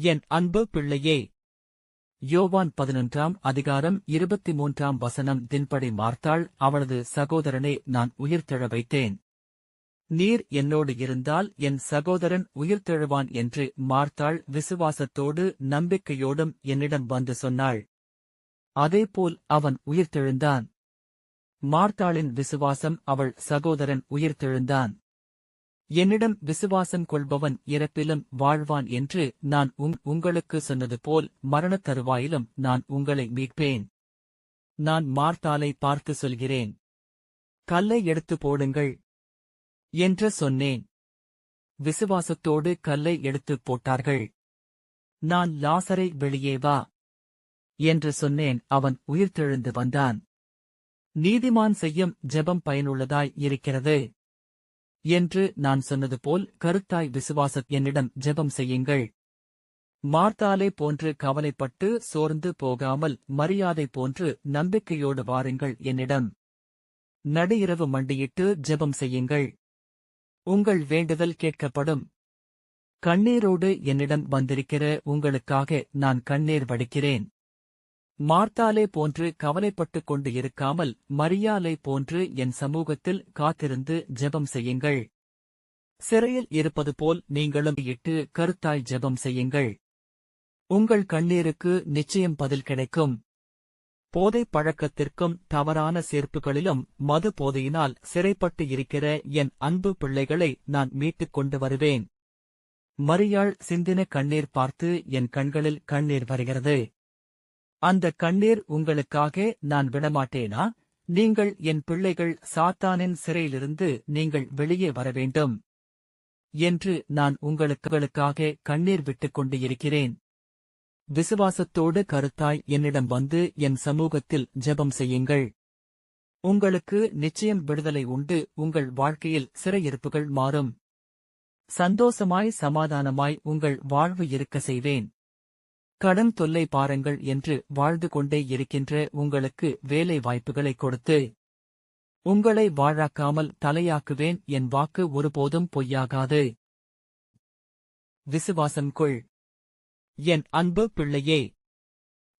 என் அன்பு பிள்ளையே. யோவான் பதினொன்றாம் அதிகாரம் இருபத்தி மூன்றாம் வசனம் தின்படி மார்த்தாள் அவளது சகோதரனை நான் உயிர்த்தெழ வைத்தேன். நீர் என்னோடு இருந்தால் என் சகோதரன் உயிர்த்தெழுவான் என்று மார்த்தாள் விசுவாசத்தோடு நம்பிக்கையோடும் என்னிடம் வந்து சொன்னாள். அதேபோல் அவன் உயிர்த்தெழுந்தான். மார்த்தாளின் விசுவாசம் அவள் சகோதரன் உயிர்த்தெழுந்தான். என்னிடம் விசுவாசம் கொள்பவன் இறப்பிலும் வாழ்வான் என்று நான் உங் உங்களுக்கு சொன்னது போல் மரணத் தருவாயிலும் நான் உங்களை மீட்பேன். நான் மார்த்தாலை பார்த்து சொல்கிறேன். கல்லை எடுத்து போடுங்கள். என்று சொன்னேன். விசுவாசத்தோடு கல்லை எடுத்துப் போட்டார்கள். நான் லாசரை வெளியே வா. என்று சொன்னேன். அவன் உயிர்த்தெழுந்து வந்தான். நீதிமான் செய்யும் ஜெபம் பயனுள்ளதாய் இருக்கிறது. என்று நான் சொன்னது போல் கருத்தாய் விசுவாச என்னிடம் ஜெபம் செய்யுங்கள். மார்த்தாலே போன்று கவலைப்பட்டு சோர்ந்து போகாமல் மரியாதை போன்று நம்பிக்கையோடு வாருங்கள் என்னிடம். நடு மண்டியிட்டு ஜெபம் செய்யுங்கள். உங்கள் வேண்டுதல் கேட்கப்படும். கண்ணீரோடு என்னிடம் வந்திருக்கிற உங்களுக்காக நான் கண்ணீர் வடிக்கிறேன். மார்த்தாலே போன்று கவலைப்பட்டுக் கொண்டு இருக்காமல் மரியாலை போன்று என் சமூகத்தில் காத்திருந்து ஜெபம் செய்யுங்கள். சிறையில் இருப்பது போல் நீங்களும் இட்டு கருத்தாய் ஜெபம் செய்யுங்கள். உங்கள் கண்ணீருக்கு நிச்சயம் பதில் கிடைக்கும். போதைப் பழக்கத்திற்கும் தவறான சேர்ப்புகளிலும் மது போதையினால் சிறைப்பட்டு இருக்கிற என் அன்பு பிள்ளைகளை நான் மீட்டுக் கொண்டு வருவேன். மரியாள் சிந்தின கண்ணீர் பார்த்து என் கண்களில் கண்ணீர் வருகிறது. அந்த கண்ணீர் உங்களுக்காக நான் விடமாட்டேனா? நீங்கள் என் பிள்ளைகள் சாத்தானின் சிறையிலிருந்து நீங்கள் வெளியே வர வேண்டும் என்று நான் உங்களுக்குகளுக்காக கண்ணீர் விட்டுக் கொண்டு இருக்கிறேன் விசுவாசத்தோடு கருத்தாய் என்னிடம் வந்து என் சமூகத்தில் ஜெபம் செய்யுங்கள். உங்களுக்கு நிச்சயம் விடுதலை உண்டு உங்கள் வாழ்க்கையில் சிறையிருப்புகள் மாறும். சந்தோஷமாய் சமாதானமாய் உங்கள் வாழ்வு இருக்க செய்வேன். கடன் தொல்லை பாருங்கள் என்று வாழ்ந்து கொண்டே இருக்கின்ற உங்களுக்கு வேலை வாய்ப்புகளை கொடுத்து உங்களை வாழாக்காமல் தலையாக்குவேன் என் வாக்கு ஒருபோதும் பொய்யாகாது. விசுவாசம் கொள். என் அன்பு பிள்ளையே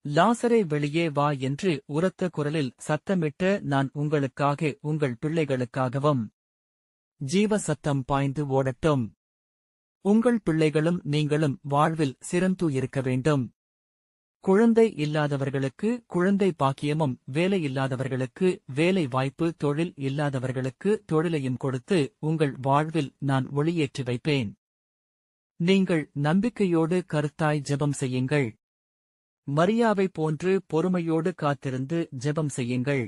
லாசரை வெளியே வா என்று உரத்த குரலில் சத்தமிட்ட நான் உங்களுக்காக உங்கள் பிள்ளைகளுக்காகவும் ஜீவ சத்தம் பாய்ந்து ஓடட்டும். உங்கள் பிள்ளைகளும் நீங்களும் வாழ்வில் சிறந்து இருக்க வேண்டும். குழந்தை இல்லாதவர்களுக்கு குழந்தை பாக்கியமும் வேலை இல்லாதவர்களுக்கு வேலை வாய்ப்பு தொழில் இல்லாதவர்களுக்கு தொழிலையும் கொடுத்து உங்கள் வாழ்வில் நான் ஒளியேற்றி வைப்பேன். நீங்கள் நம்பிக்கையோடு கருத்தாய் ஜெபம் செய்யுங்கள். மரியாவை போன்று பொறுமையோடு காத்திருந்து ஜெபம் செய்யுங்கள்.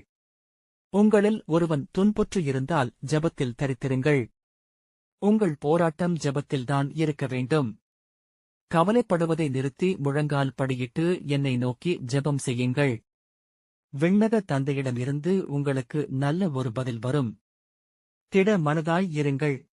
உங்களில் ஒருவன் துன்புற்று இருந்தால் ஜெபத்தில் தரித்திருங்கள். உங்கள் போராட்டம் ஜெபத்தில்தான் இருக்க வேண்டும். கவலைப்படுவதை நிறுத்தி முழங்கால் படியிட்டு என்னை நோக்கி ஜெபம் செய்யுங்கள். விண்ணக தந்தையிடமிருந்து உங்களுக்கு நல்ல ஒரு பதில் வரும். திட மனதாய் இருங்கள்.